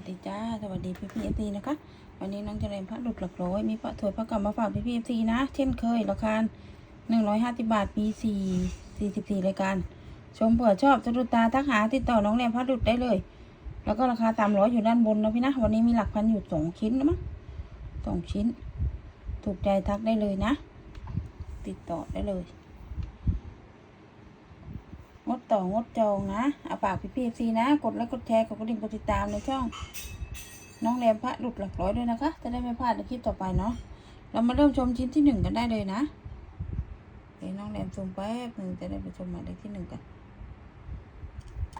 สวัสดีจ้าสวัสดีพี่พี่เอฟซีนะคะ วันนี้น้องเจริญพระหลุดหลักร้อย มีพระถวยพระกรรมมาฝากพี่พี่เอฟซีนะ เช่นเคยราคาหนึ่งร้อยห้าสิบบาทปีสี่สี่สิบสี่รายการ ชมเผื่อชอบสะดุดตาทักหาติดต่อน้องแรมพระหลุดได้เลย แล้วก็ราคาสามร้อยอยู่ด้านบนนะพี่นะ วันนี้มีหลักพันอยู่สองชิ้นนะมั้งสองชิ้น ถูกใจทักได้เลยนะ ติดต่อได้เลย งดต่องดจองนะเอาฝากพี่พีเอฟซีนะ กดไลค์กดแชร์กดกระดิ่งกดติดตามในช่อง น้องแรมพระหลุดหลักร้อยด้วยนะคะ จะได้ไม่พลาดในคลิปต่อไปเนาะเรามาเริ่มชมชิ้นที่หนึ่งกันได้เลยนะเดี๋ยวน้องแรมชมแป๊บหนึ่งจะได้ไปชมหมายเลขที่หนึ่งกัน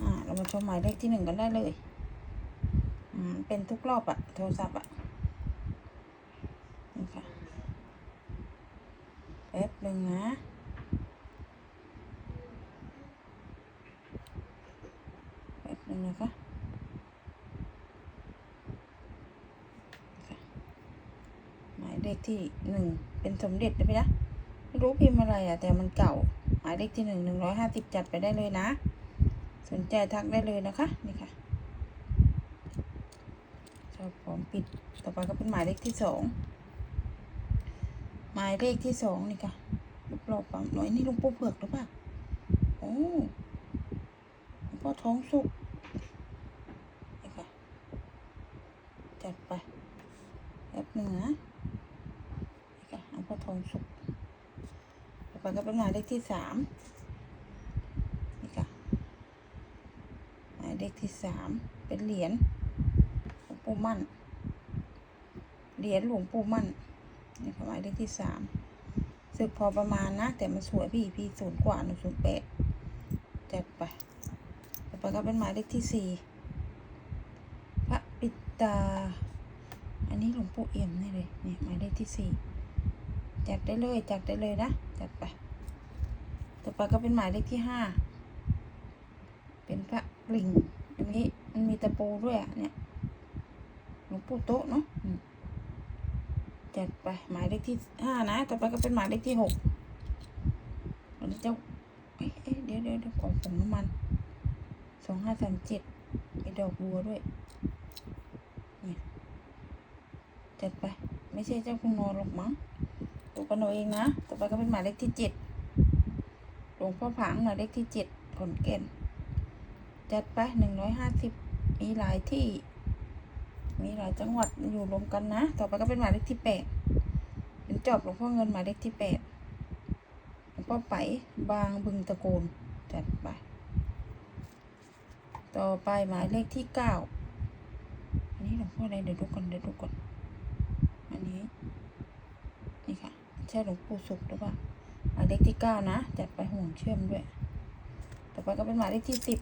อ่าเรามาชมหมายเลขที่หนึ่งกันได้เลยอืมเป็นทุกรอบอะโทรศัพท์อะนี่ค่ะแป๊บหนึ่งนะ แป๊บห นะคะ หมายเลขที่หนึ่งเป็นสมเด็จนะพี่นะไม่รู้พิมพ์อะไรอะแต่มันเก่า หมายเลขที่หนึ่งหนึ่งร้อยห้าสิบจัดไปได้เลยนะ สนใจทักได้เลยนะคะ นี่ค่ะชอบพร้อมปิด ต่อไปก็เป็นหมายเลขที่สองหมายเลขที่สองนี่ค่ะรูปหล่อปั๊มหน่อยนี่ลุงปู่เผือกหรือเปล่าโอ้พ่อท้องสุกนี่ค่ะ จัดไปแป๊บหนึ่งนะนี่ค่ะหลวงพ่อ ทองสุกต่อไปก็เป็นหมายเลขที่สามนี่ค่ะหมายเลขที่สามเป็นเหรียญหลวงปู่มั่น เหรียญหลวงปู่มั่นนี่ค่ะหมายเลขที่สามสึกพอประมาณนะ แต่มันสวยพี่พี่ศูนย์กว่าหนึ่งศูนย์แปดจัดไปต่อไปก็เป็นหมายเลขที่สี่พระปิตา อันนี้หลวงปู่เอี่ยมนี่เลยนี่หมายเลขที่สี่ จัดได้เลย จัดได้เลยนะ จัดไป ต่อไปก็เป็นหมายเลขที่ห้า เป็นพระกลิ่งอันนี้มันมีตะปูด้วยอะเนี่ยหลวงปู่โต๊ะเนาะจัดไปหมายเลขที่ห้านะ ต่อไปก็เป็นหมายเลขที่หกอันนี้เจ้าเอ๊ะเดี๋ยวเดี๋ยวเดี๋ยวของผมน้ำมันสองห้าสามเจ็ดมีดอกบัวด้วยเนี่ยจัดไป ไม่ใช่เจ้าคุณนอนหรอกมั้ง ดูกันเอาเองนะ ต่อไปก็เป็นหมายเลขที่เจ็ดหลวงพ่อผางหมายเลขที่เจ็ดขนแก่นจัดไปหนึ่งร้อยห้าสิบมีหลายที่ มีหลายจังหวัดอยู่รวมกันนะ ต่อไปก็เป็นหมายเลขที่แปดเป็นจอบหลวงพ่อเงินหมายเลขที่แปดหลวงพ่อไปบางบึงตะโกนจัดไป ต่อไปหมายเลขที่เก้าอันนี้หลวงพ่ออะไรเดี๋ยวดูก่อนเดี๋ยวดูก่อนอันนี้ นี่ค่ะ ใช่หลวงปู่สุขหรือเปล่าหมายเลขที่เก้านะจัดไปห่วงเชื่อมด้วย ต่อไปก็เป็นหมายเลขที่สิบ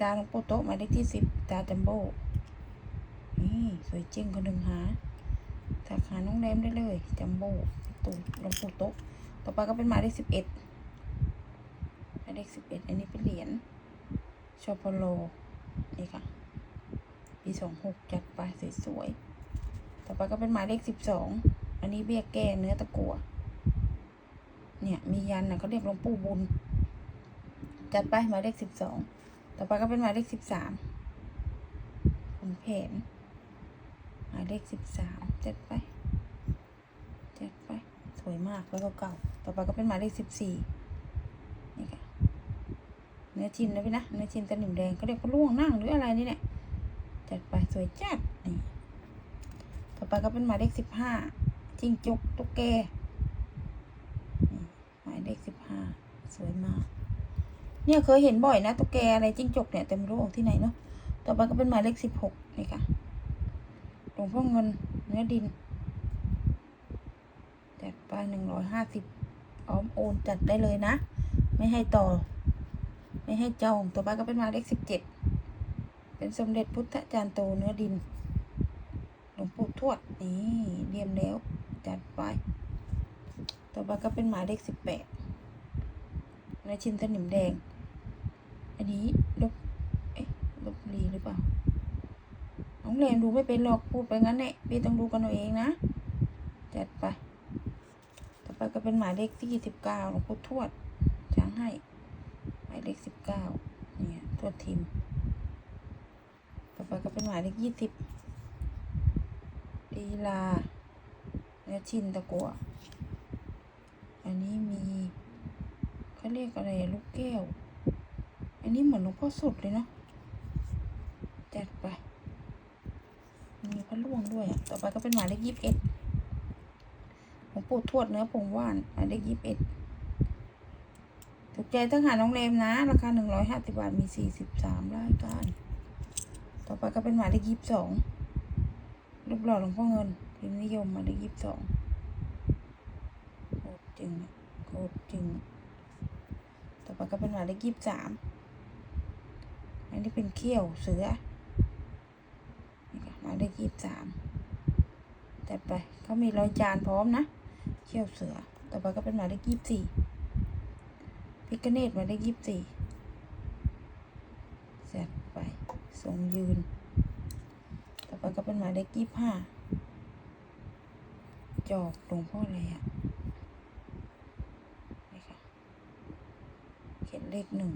ตาหลวงปู่โต๊ะหมายเลขที่สิบตาจัมโบ้นี่สวยจริงคนหนึ่งหาสาขาน้องแรมได้เลยจัมโบ้ตูหลวงปู่โต๊ะต่อไปก็เป็นหมายเลขสิบเอ็ดหมายเลขสิบเอ็ดอันนี้เป็นเหรียญชอพโลนี่ค่ะปีสองหกจัดไปสวยๆต่อไปก็เป็นหมายเลขสิบสอง นนี้เบี้ยแก้เนื้อตะกั่วเนี่ยมียันนะเขาเรียกหลวงปู่บุญ จัดไปหมายเลขสิบสองต่อไปก็เป็นหมายเลขสิบสามคุณแผนหมายเลขสิบสามจัดไปจัดไปสวยมากแล้วก็เก่า ต่อไปก็เป็นหมายเลขสิบสี่นี่ค่ะเนื้อชินนะพี่นะเนื้อชินตะหนึ่งแดงเขาเรียกว่าล่วงนั่งหรืออะไรนี่เนี่ยจัดไปสวยจัดนี่ต่อไปก็เป็นหมายเลขสิบห้า จิ้งจกตุ๊กแกหมายเลขสิบห้าสวยมาก เนี่ยเคยเห็นบ่อยนะตุ๊กแกอะไรจิ้งจกเนี่ยแต่ไม่รู้ออกที่ไหนเนาะต่อไปก็เป็นหมายเลขสิบหกนี่ค่ะหลวงพ่อเงินเนื้อดินจัดไปหนึ่งร้อยห้าสิบอ้อมโอนจัดได้เลยนะ ไม่ให้ต่อ ไม่ให้จองต่อไปก็เป็นหมายเลขสิบเจ็ดเป็นสมเด็จพุทธจารย์โตเนื้อดินหลวงปู่ทวดนี่เรียมแล้ว จัดไป ต่อไปก็เป็นหมายเลขสิบแปดในชิ้นสนิมแดง อันนี้ลบเอ๊ะลบรีหรือเปล่า น้องแรมดูไม่เป็นหรอกพูดไปงั้นแหละพี่ต้องดูกันเอาเองนะ จัดไป ต่อไปก็เป็นหมายเลขที่สิบเก้าหลวงปู่ทวดช้างให้ หมายเลขสิบเก้าเนี่ยทวดทิมต่อไปก็เป็นหมายเลขยี่สิบลีลา และชินตะกัวอันนี้มีเขาเรียกอะไรลูกแก้ว อันนี้เหมือนหลวงพ่อสดเลยเนาะจัดไป มีพระล่วงด้วยอะ ต่อไปก็เป็นหมายเลขยี่สิบเอ็ดหลวงปู่ทวดเนื้อผงว่านหมายเลขยี่สิบเอ็ดถูกใจต้งหาน้องเลมนะ ราคาหนึ่งร้อยห้าสิบบาท มีสี่สิบสามรายการ ต่อไปก็เป็นหมายเลขยี่สิบสองรูปหล่อหลวงพ่อเงิน พิมนิยมมายเลขยี่สิบสองโคตรจริงโคตรจริงต่อไปก็เป็นหมายเลขยี่สิบสามอันนี้เป็นเขี้ยวเสือนี่ค่ะหมายเลขยี่สิบสามแต่ไปเขามีรอยจานพร้อมนะ เขี้ยวเสือ ต่อไปก็เป็นหมายเลขยี่สิบสี่พิกเนตมายเลขยี่สิบสี่เสร็จไปทรงยืน ต่อไปก็เป็นหมายเลขยี่สิบห้า จอบหลวงพ่ออะไรอะนี่ค่ะ เขียนเลขหนึ่ง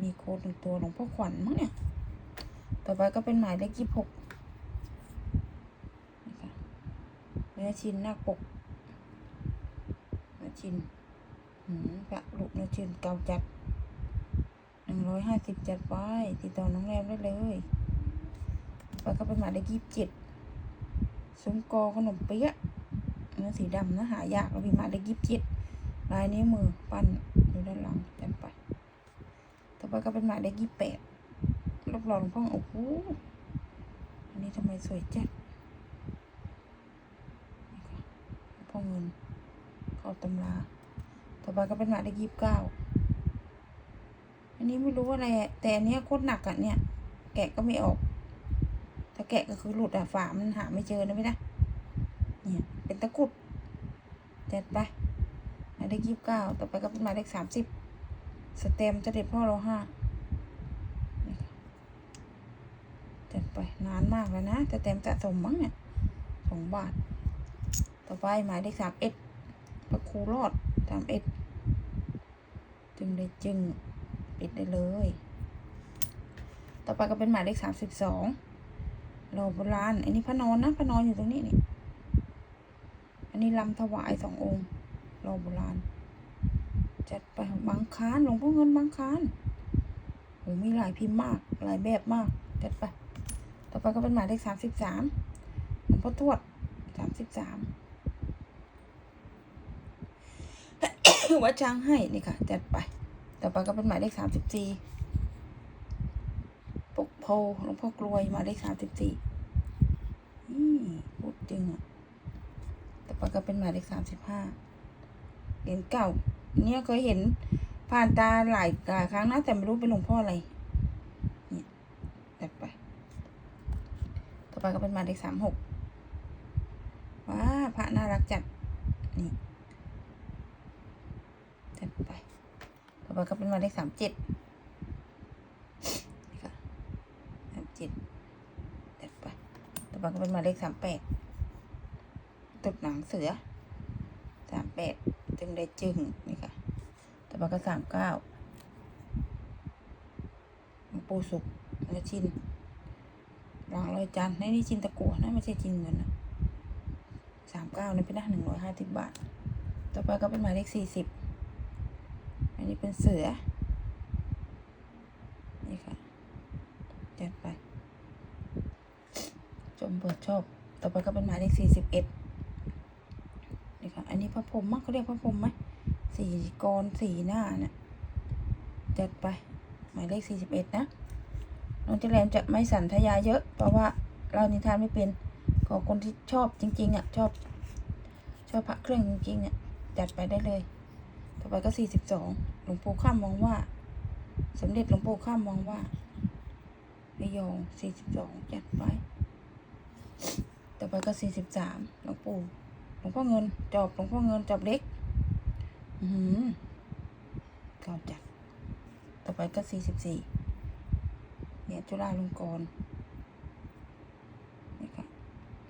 มีโค้ดหนึ่งตัวหลวงพ่อขวัญมั้งเนี่ย ต่อไปก็เป็นหมายเลขยี่หกนี่ค่ะเนื้อชิ้นหน้าปกเนื้อชิ้นหืมพระลูกเนื้อชิ้นเก่าจัดหนึ่งร้อยห้าสิบจัดไป ติดต่อน้องแรมได้เลย ต่อไปก็เป็นหมายเลขยี่สิบเจ็ด ซุ้มกอขนมเปี๊ยะเนื้อสีดำนะหายากเรามีหมายเลขยี่สิบเจ็ดลายนิ้วมือปั้นอยู่ด้านหลังจัดไป ต่อไปก็เป็นหมายเลขยี่สิบแปดรูปหล่อหลวงพ่อโอ้โหอันนี้ทำไมสวยจัดนี่ค่ะหลวงพ่อเงินเข้าตำรา ต่อไปก็เป็นหมายเลขยี่สิบเก้าอันนี้ไม่รู้อะไรแต่อันนี้โคตรหนักอะเนี่ย แกะก็ไม่ออก ถ้าแกะก็คือหลุดอะฝามันหาไม่เจอนะไม่ได้เนี่ยเป็นตะกุดเจัดไปหมายเลขยี่สิบเก้าต่อไปก็เป็นหมายเลขสามสิบสเต็มจะเด็ดพ่อเราห้านี่ค่ะจัดไปนานมากแล้วนะสเต็มสะสมมั้งเนี่ยสองบาท ต่อไปหมายเลขสามเอ็ดพระคูรอดสามเอ็ดจึงได้จึงปิดได้เลย ต่อไปก็เป็นหมายเลขสามสิบสอง โลโบราณ อันนี้พระนอนนะพระนอนอยู่ตรงนี้นี่ อันนี้ลำถวายสององค์ โลโบราณ จัดไปบางคานหลวงพ่อเงินบางคานโหมีหลายพิมพ์มาก หลายแบบมาก จัดไป ต่อไปก็เป็นหมายเลขสามสิบสามหลวงพ่อทวดสามสิบสามวัดช้างให้นี่ค่ะ จัดไป ต่อไปก็เป็นหมายเลขสามสิบสี่ ปกโพหลวงพ่อกลวยมายเลขสามสิบสี่พูดจริงอะต่อไปก็เป็นหมายเลขสามสิบห้าเหรียญเก่า เนี่ยเคยเห็นผ่านตาหลายหลายครั้งนะแต่ไม่รู้เป็นหลวงพ่ออะไร เนี่ยจัดไป ต่อไปก็เป็นหมายเลขสามหกว้าพระน่ารักจัด นี่จัดไป ต่อไปก็เป็นหมายเลขสามเจ็ดนี่ค่ะสาม เจ็ดจัดไปต่อไปก็เป็นหมายเลขสามแปดตุดหนังเสือสามแปดจึงได้จึงนี่ค่ะต่อไปก็สามเก้าปูสุกและชินหลังรอยจันทร์ในนี่ชินตะกัวนะไม่ใช่ชินเงินนะสามเก้านี่เป็นได้หนึ่งร้อยห้าสิบบาท ต่อไปก็เป็นหมายเลขสี่สิบอันนี้เป็นเสือ นี่ค่ะ จัดไป จ มเปิดชอบ ต่อไปก็เป็นหมายเลขสี่สิบเอ็ดนี่ค่ะ อันนี้พระพรหมมั้งเขาเรียกพระพรหมไหมสีกรสีหน้าเนี่ยจัดไป หมายเลขสี่สิบเอ็ดนะน้องเจแรมจะไม่สันทยาเยอะ เพราะว่าเรานิทานไม่เป็นขอคนที่ชอบจริงๆอะชอบ ชอบพระเครื่องจริงๆอะจัดไปได้เลย ต่อไปก็สี่สิบสองหลวงปู่ข้ามมองว่า สมเด็จหลวงปู่ข้ามมองว่าระยองสี่สิบสองจัดไป ไปก็สี่สิบสามหลวงปู่หลวงพ่อเงินจอบหลวงพ่อเงินจอบเล็ก อือหือเก่าจัด ต่อไปก็สี่สิบสี่เนี่ยจุฬาลงกรณ์นี่ค่ะ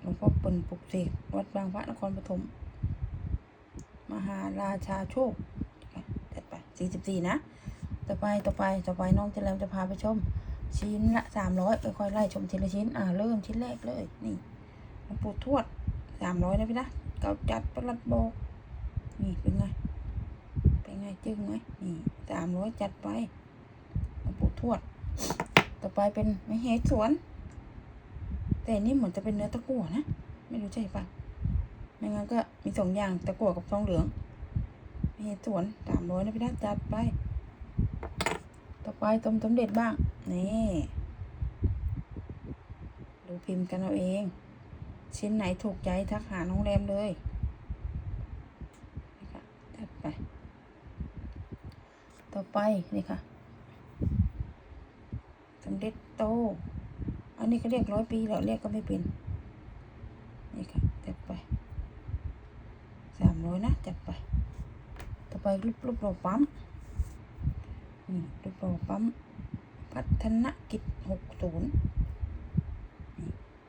หลวงพ่อเปิ่นปุกเสกวัดบางพระนครปฐมมหาราชาโชคจัดไปสี่สิบสี่นะ ต่อไปต่อไปต่อไปน้องเจริญจะพาไปชม ชิ้นละสามร้อยค่อยๆไล่ชมทีละชิ้น อ่า เริ่มชิ้นแรกเลย นี่ หลวงปู่ทวดสามร้อยนะพี่นะเก่าจัดประหลัดโบกนี่เป็นไง เป็นไงจึ้งไหมนี่สามร้อยจัดไปหลวงปู่ทวด ต่อไปเป็นไม่เหตุสวน แต่นี่เหมือนจะเป็นเนื้อตะกั่วนะ ไม่รู้ใช่ปะไม่งั้นก็มีสองอย่างตะกั่วกับทองเหลืองไม่เหตุสวนสามร้อยนะพี่นะจัดไป ต่อไปต้มสมเด็จบ้าง นี่ดูพิมพ์กันเอาเอง ชิ้นไหนถูกใจทักหาน้องแรมเลยนี่ค่ะจัดไป ต่อไปนี่ค่ะสมเด็จโต อันนี้ก็เรียกร้อยปีแล้วเรียกก็ไม่เป็น นี่ค่ะจัดไปสามร้อยนะจัดไป ต่อไปรูปรูปเรปั๊มนี่รูปเรปั๊ม พัฒนกิจหกศูนย์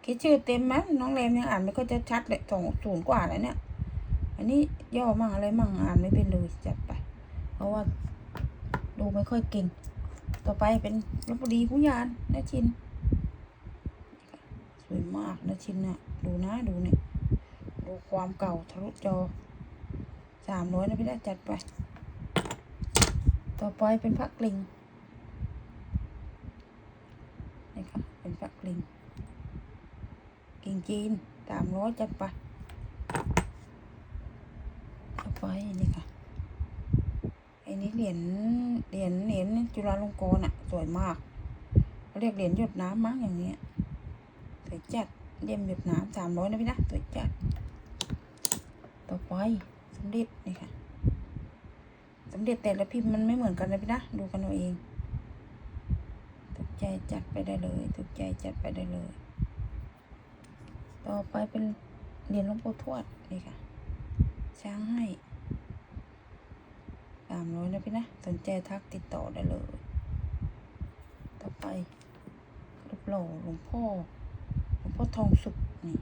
คิดชื่อเต็มไหมน้องแรมยังอ่านไม่ค่อยจะชัดเลยสองศูนย์กว่าแล้วเนี่ย อันนี้ย่อมั่งอะไรมั่งอ่านไม่เป็นเลยจัดไป เพราะว่าดูไม่ค่อยเก่ง ต่อไปเป็นลบบุรีผู้ยานนาชิน สวยมากนาชินน่ะดูนะดูเนี่ยดูความเก่าทะลุจอสามร้อยนะพี่ได้จัดไป ต่อไปเป็นพระกลิงนี่ค่ะเป็นพระกลิง กิ่งจีนสามร้อยจัดไปต่อไปนี่ค่ะไอ้นี้เหรียญเหรียญเหรียญจุฬาลงกรณ์อะ สวยมากเขาเรียกเหรียญหยดน้ำมั้งอย่างเงี้ยสวยจัดเลี่ยมหยดน้ำสามร้อยนะพี่นะสวยจัด ต่อไปสมเด็จนี่ค่ะสมเด็จแต่ละพิมพ์มันไม่เหมือนกันนะพี่นะดูกันเอาเองถูกใจจัดไปได้เลยถูกใจจัดไปได้เลย ต่อไปเป็นเหรียญหลวงปู่ทวดนี่ค่ะ ช้างให้สามร้อยนะพี่นะ สนใจทักติดต่อได้เลย ต่อไปรูปหล่อหลวงพ่อ หลวงพ่อทองสุกนี่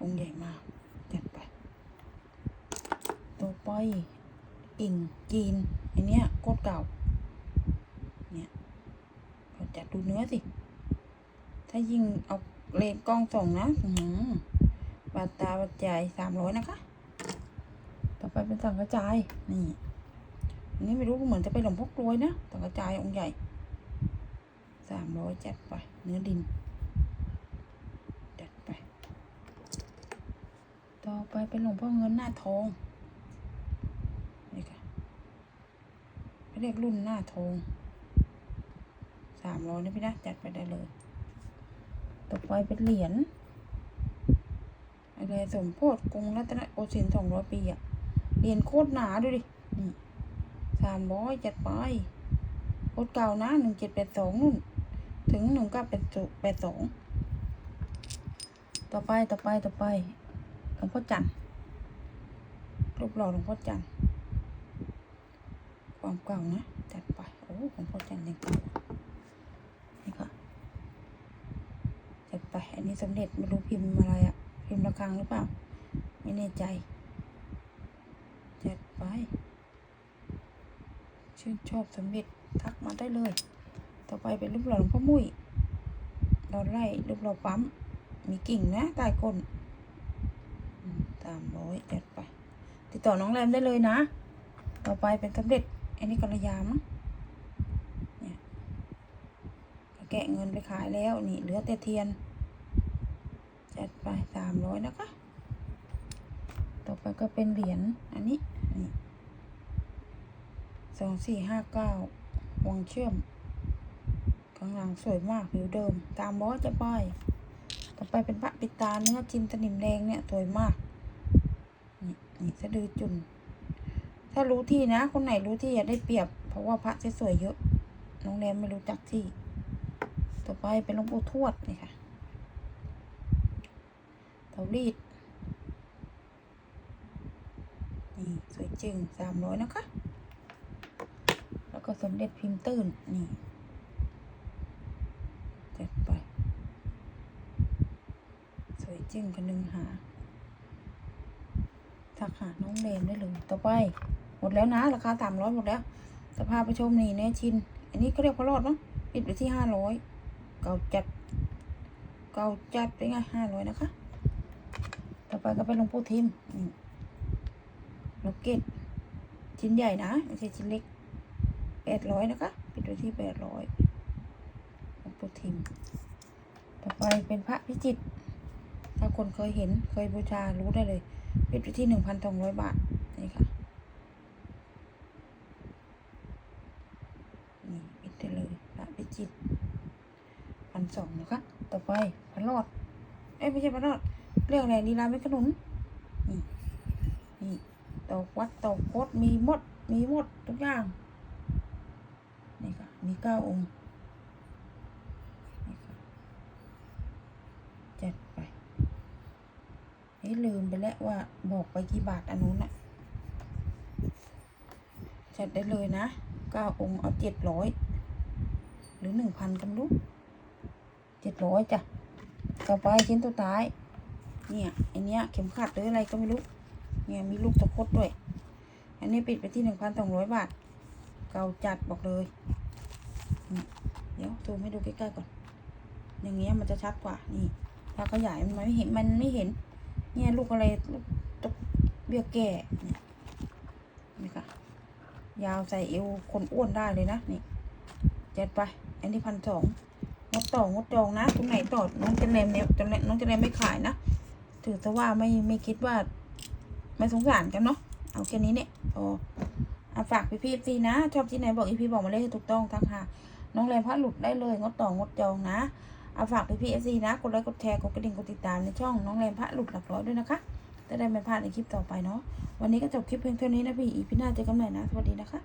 องค์ใหญ่มากจัดไป ต่อไปอิ่งจีนอันเนี้ยโคตรเก่า เนี่ยเราจัดดูเนื้อสิ ถ้ายิงเอาเลนกล้องส่งนะหือบาตาบาดใจสามร้อยนะคะ ต่อไปเป็นสังกระจาย นี่อันนี้ไม่รู้เหมือนจะเป็นหลงพกลวยนะสังกระจายองค์ใหญ่สามร้อยจัดไป เนื้อดิน จัดไป ต่อไปเป็นหลวงพ่อเงินหน้าทอง นี่ค่ะเขาเรียกรุ่นหน้าทองสามร้อยนะพี่นะ จัดไปได้เลย ต่อไปเป็นเหรียญอะไรสมโพธิกรุงรัตนโกสินทร์สองร้อยปีอะเหรียญโคตรหนาดูดินี่สามร้อยจัดไปโคตรเก่านะหนึ่งเจ็ดแปดสองนู่น ถึงหนึ่งเก้าแปดแปดสองต่อไปต่อไปต่อไปหลวงพ่อจันทร์รูปหล่อหลวงพ่อจันทร์ความเก่านะ จัดไป โอ้หลวงพ่อจันทร์ยังเก่านี่ค่ะ จัดไป อันนี้สำเร็จไม่รู้พิมพ์อะไรอะพิมพ์ระฆังหรือเปล่า ไม่แน่ใจ จัดไป ชื่นชอบสำเร็จทักมาได้เลย ต่อไปเป็นรูปหล่อหลวงพ่อมุ้ยดอนไล่รูปหล่อปั๊ม มีกิ่งนะใต้ก้นสามร้อยจัดไป ติดต่อน้องแรมได้เลยนะ ต่อไปเป็นสำเร็จ อันนี้กัลยามั้งเนี่ยแกะเงินไปขายแล้วนี่เหลือแต่เทียน จัดไปสามร้อยนะคะ ต่อไปก็เป็นเหรียญอันนี้นี่สองสี่ห้าเก้าวงเชื่อมข้างหลังสวยมากผิวเดิม ตามบอสจะป้ายต่อไปเป็นพระปิตาเนื้อจินตนิมแดงเนี่ยสวยมาก นี่นี่สะดือจุน ถ้ารู้ที่นะ คนไหนรู้ที่อย่าได้เปรียบ เพราะว่าพระจะสวยเยอะ น้องแรมไม่รู้จักที่ ต่อไปเป็นหลวงปู่ทวดนี่ค่ะ เตารีด นี่ สวยจริงสามร้อยนะคะ แล้วก็สมเด็จพิมพ์ตื้นนี่เจัดไป สวยจริงกันหนึ่งหาทักหาน้องเรมได้เลยต่อไป หมดแล้วนะ ราคาสามร้อยหมดแล้ว สภาพไปชมนี่เนื้อชิน อันนี้เขาเรียกพระรอดมั้งปิดไปที่ห้าร้อยเก่าจัด เก่าจัดไปไงห้าร้อยนะคะ ไปก็เป็นหลวงปู่ทิมล็อกเกตชิ้นใหญ่นะไม่ใช่ชิ้นเล็กแปดร้อยนะคะปิดไปที่แปดร้อยหลวงปู่ทิม ต่อไปเป็นพระพิจิตรถ้าคนเคยเห็นเคยบูชารู้ได้เลย ปิดไปที่หนึ่งพันสองร้อยบาท นี่ค่ะนี่ปิดได้เลยพระพิจิตรพันสองนะคะ ต่อไปพระรอด เอ้ยไม่ใช่พระรอด เรื่องอะไรลีลาไม่ขนุนนี่นี่ตอกวัดตอกโคตมีหมด มีหมดทุกอย่างนี่ค่ะมีเก้าองค์นี่ค่ะจัดไปเฮ้ยลืมไปแล้วว่าบอกไปกี่บาทอันนู้นนะจัดได้เลยนะเก้าองค์เอาเจ็ดร้อยหรือหนึ่งพันกันลูกเจ็ดร้อยจ้ะต่อไปชิ้นตัวท้าย เนี่ยอันเนี้ยเข็มขัดหรืออะไรก็ไม่รู้เนี่ยมีลูกตะคดด้วย อันนี้ปิดไปที่หนึ่งพันสองร้อยบาท เก่าจัดบอกเลยนี่เดี๋ยวซูมให้ดูใกล้ๆก่อน อย่างเงี้ยมันจะชัดกว่านี่ ถ้าขยายมันไม่เห็นมันไม่เห็น เนี่ยลูกอะไรลูกตะเบี้ยแก่นี่นี่ค่ะ ยาวใส่เอวคนอ้วนได้เลยนะนี่เจ็ดไป อันนี้พันสองงดต่องดจองนะตรงไหนต่อน้องเจนเลมเนี่ยจนน้องเจนเลมไม่ขายนะ ถือซะว่าไม่ไม่คิดว่า ไม่สงสารกันเนาะเอาแค่นี้เนี่ยพอเอาฝากพี่พี่ซีนะ ชอบที่ไหนบอกอีพี่บอกมาเลยให้ถูกต้องทักหาน้องแรมพระหลุดได้เลยงดต่องดจองนะเอาฝากพี่พี่ซีนะกดไลค์กดแชร์กดกระดิ่งกดติดตามในช่องน้องแรมพระหลุดหลักร้อยด้วยนะคะจะได้ไม่พลาดในคลิปต่อไปเนาะวันนี้ก็จบคลิปเพียงเท่านี้นะพี่อีพีหน้าเจอกันใหม่นะสวัสดีนะคะ